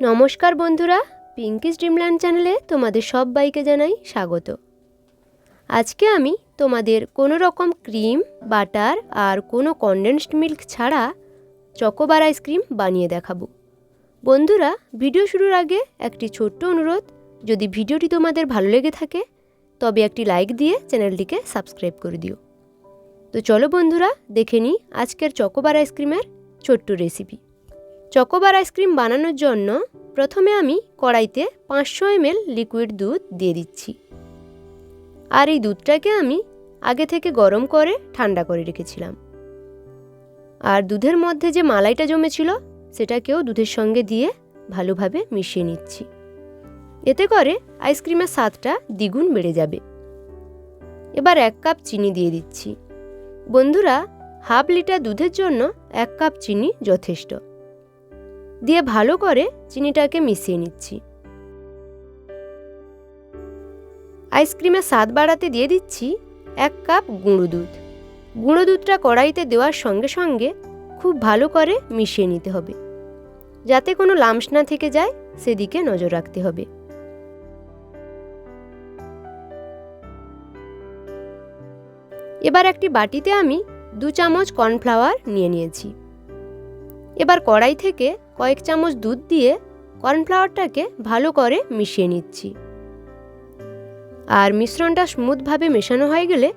নমস্কার বন্ধুরা পিঙ্কিস ড্রিমল্যান্ড চ্যানেলে তোমাদের সব বাইকে জানাই স্বাগত। আজকে আমি তোমাদের কোনো রকম ক্রিম, বাটার আর কোনো কনডেন্সড মিল্ক ছাড়া চকোবার আইসক্রিম বানিয়ে দেখাবো। বন্ধুরা, ভিডিও শুরুর আগে একটি ছোট্ট অনুরোধ, যদি ভিডিওটি তোমাদের ভালো লেগে থাকে, তবে একটি লাইক দিয়ে চ্যানেলটিকে সাবস্ক্রাইব করে দিও। তো চলো বন্ধুরা, দেখে নিই আজকের চকোবার আইসক্রিমের ছোট্ট রেসিপি চকোবার আইসক্রিম বানানোর জন্য প্রথমে আমি কড়াইতে পাঁচশো এমএল লিকুইড দুধ দিয়ে দিচ্ছি। আর এই দুধটাকে আমি আগে থেকে গরম করে ঠান্ডা করে রেখেছিলাম। আর দুধের মধ্যে যে মালাইটা জমেছিল, সেটাকেও দুধের সঙ্গে দিয়ে ভালোভাবে মিশিয়ে নিচ্ছি। এতে করে আইসক্রিমের স্বাদটা দ্বিগুণ বেড়ে যাবে। এবার এক কাপ চিনি দিয়ে দিচ্ছি। বন্ধুরা, হাফ লিটার দুধের জন্য এক কাপ চিনি যথেষ্ট। দিয়ে ভালো করে চিনিটাকে মিশিয়ে নিচ্ছি। আইসক্রিমের স্বাদ বাড়াতে দিয়ে দিচ্ছি এক কাপ গুঁড়ো দুধ। গুঁড়ো দুধটা কড়াইতে দেওয়ার সঙ্গে সঙ্গে খুব ভালো করে মিশিয়ে নিতে হবে। যাতে কোনো লামস না থেকে যায়, সেদিকে নজর রাখতে হবে। এবার একটি বাটিতে আমি দু চামচ কর্নফ্লাওয়ার নিয়ে নিয়েছি। এবার কড়াই থেকে কয়েক চামচ দুধ দিয়ে কর্নফ্লাওয়ারটাকে ভালো করে মিশিয়ে নিচ্ছি। আর মিশ্রণটা স্মুথভাবে মেশানো হয়ে গেলে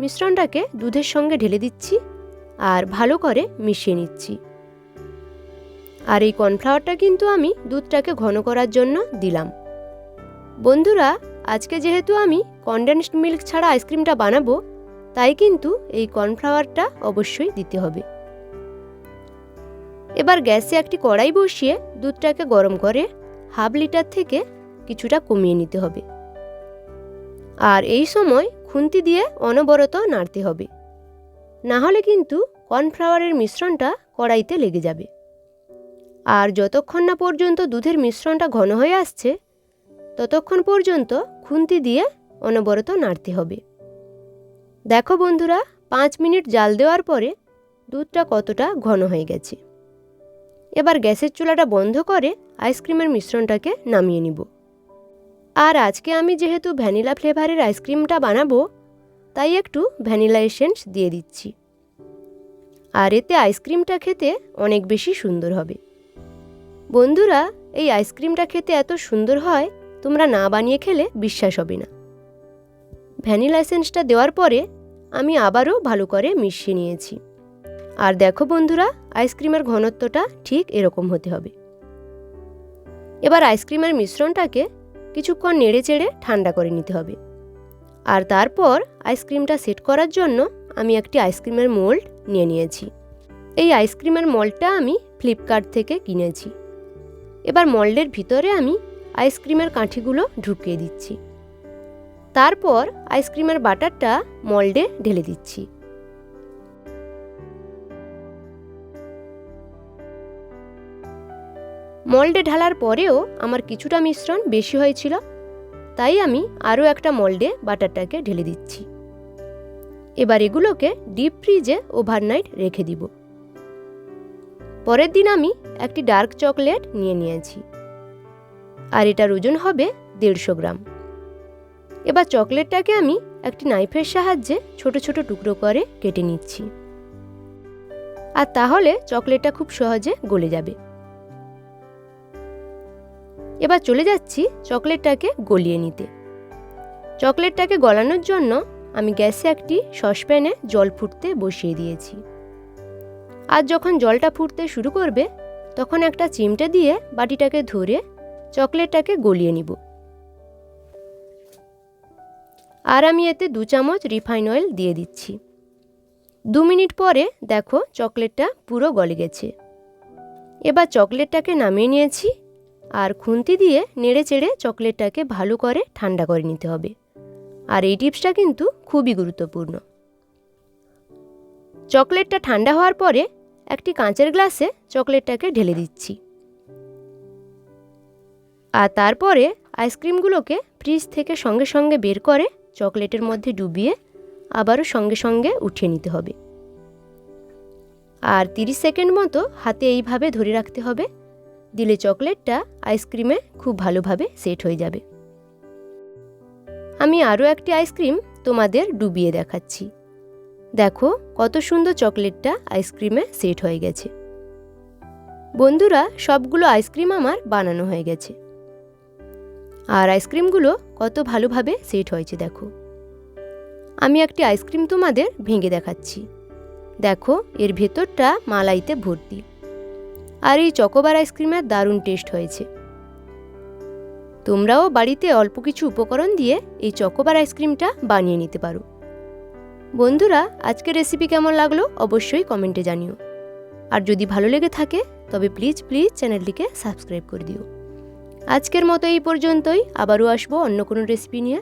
মিশ্রণটাকে দুধের সঙ্গে ঢেলে দিচ্ছি আর ভালো করে মিশিয়ে নিচ্ছি। আর এই কর্নফ্লাওয়ারটা কিন্তু আমি দুধটাকে ঘন করার জন্য দিলাম। বন্ধুরা, আজকে যেহেতু আমি কনডেন্সড মিল্ক ছাড়া আইসক্রিমটা বানাবো, তাই কিন্তু এই কর্নফ্লাওয়ারটা অবশ্যই দিতে হবে। এবার গ্যাসে একটি কড়াই বসিয়ে দুধটাকে গরম করে হাফ লিটার থেকে কিছুটা কমিয়ে নিতে হবে। আর এই সময় খুন্তি দিয়ে অনবরত নাড়তে হবে। না হলে কিন্তু কর্নফ্লাওয়ারের মিশ্রণটা কড়াইতে লেগে যাবে। আর যতক্ষণ না পর্যন্ত দুধের মিশ্রণটা ঘন হয়ে আসছে, ততক্ষণ পর্যন্ত খুন্তি দিয়ে অনবরত নাড়তে হবে। দেখো বন্ধুরা, পাঁচ মিনিট জাল দেওয়ার পরে দুধটা কতটা ঘন হয়ে গেছে। এবার গ্যাসের চুলাটা বন্ধ করে আইসক্রিমের মিশ্রণটাকে নামিয়ে নিব। আর আজকে আমি যেহেতু ভ্যানিলা ফ্লেভারের আইসক্রিমটা বানাবো, তাই একটু ভ্যানিলা এসেন্স দিয়ে দিচ্ছি। আর এতে আইসক্রিমটা খেতে অনেক বেশি সুন্দর হবে। বন্ধুরা, এই আইসক্রিমটা খেতে এত সুন্দর হয়, তোমরা না বানিয়ে খেলে বিশ্বাস হবে না। ভ্যানিলা এসেন্সটা দেওয়ার পরে আমি আবারও ভালো করে মিশিয়ে নিয়েছি। আর দেখো বন্ধুরা, আইসক্রিমের ঘনত্বটা ঠিক এরকম হতে হবে। এবার আইসক্রিমের মিশ্রণটাকে কিছুক্ষণ নেড়ে চেড়ে ঠান্ডা করে নিতে হবে। আর তারপর আইসক্রিমটা সেট করার জন্য আমি একটি আইসক্রিমের মোল্ড নিয়ে নিয়েছি। এই আইসক্রিমের মোল্ডটা আমি ফ্লিপকার্ট থেকে কিনেছি। এবার মোল্ডের ভিতরে আমি আইসক্রিমের কাঠিগুলো ঢুকিয়ে দিচ্ছি। তারপর আইসক্রিমের বাটারটা মোল্ডে ঢেলে দিচ্ছি। মল্ডে ঢালার পরেও আমার কিছুটা মিশ্রণ বেশি হয়েছিল, তাই আমি আরও একটা মল্ডে বাটারটাকে ঢেলে দিচ্ছি। এবার এগুলোকে ডিপ ফ্রিজে ওভারনাইট রেখে দিব। পরের দিন আমি একটি ডার্ক চকলেট নিয়ে নিয়েছি, আর এটার ওজন হবে দেড়শো গ্রাম। এবার চকলেটটাকে আমি একটি নাইফের সাহায্যে ছোট ছোট টুকরো করে কেটে নিচ্ছি, আর তাহলে চকলেটটা খুব সহজে গলে যাবে। এবার চলে যাচ্ছি চকলেটটাকে গলিয়ে নিতে। চকলেটটাকে গলানোর জন্য আমি গ্যাসে একটি সসপ্যানে জল ফুটতে বসিয়ে দিয়েছি। আর যখন জলটা ফুটতে শুরু করবে, তখন একটা চিমটে দিয়ে বাটিটাকে ধরে চকলেটটাকে গলিয়ে নিব। আর আমি এতে দু চামচ রিফাইন অয়েল দিয়ে দিচ্ছি। দু মিনিট পরে দেখো চকলেটটা পুরো গলে গেছে। এবার চকলেটটাকে নামিয়ে নিয়েছি। আর খুন্তি দিয়ে নেড়ে চেড়ে চকলেটটাকে ভালো করে ঠান্ডা করে নিতে হবে। আর এই টিপসটা কিন্তু খুবই গুরুত্বপূর্ণ। চকলেটটা ঠান্ডা হওয়ার পরে একটি কাঁচের গ্লাসে চকলেটটাকে ঢেলে দিচ্ছি। আর তারপরে আইসক্রিমগুলোকে ফ্রিজ থেকে সঙ্গে সঙ্গে বের করে চকলেটের মধ্যে ডুবিয়ে আবারও সঙ্গে সঙ্গে উঠিয়ে নিতে হবে। আর 30 সেকেন্ড মতো হাতে এইভাবে ধরে রাখতে হবে দিলে চকলেটটা আইসক্রিমে খুব ভালোভাবে সেট হয়ে যাবে। আমি আরও একটি আইসক্রিম তোমাদের ডুবিয়ে দেখাচ্ছি। দেখো কত সুন্দর চকলেটটা আইসক্রিমে সেট হয়ে গেছে। বন্ধুরা, সবগুলো আইসক্রিম আমার বানানো হয়ে গেছে। আর আইসক্রিমগুলো কত ভালোভাবে সেট হয়েছে দেখো। আমি একটি আইসক্রিম তোমাদের ভেঙে দেখাচ্ছি। দেখো, এর ভেতরটা মালাইতে ভর্তি। আর এই চকোবার আইসক্রিমের দারুণ টেস্ট হয়েছে। তোমরাও বাড়িতে অল্প কিছু উপকরণ দিয়ে এই চকোবার আইসক্রিমটা বানিয়ে নিতে পারো। বন্ধুরা, আজকের রেসিপি কেমন লাগল অবশ্যই কমেন্টে জানিও। আর যদি ভালো লেগে থাকে, তবে প্লিজ প্লিজ চ্যানেলটিকে সাবস্ক্রাইব করে দিও। আজকের মতো এই পর্যন্তই, আবারও আসব অন্য কোনো রেসিপি নিয়ে।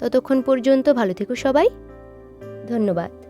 ততক্ষণ পর্যন্ত ভালো থেকো সবাই। ধন্যবাদ।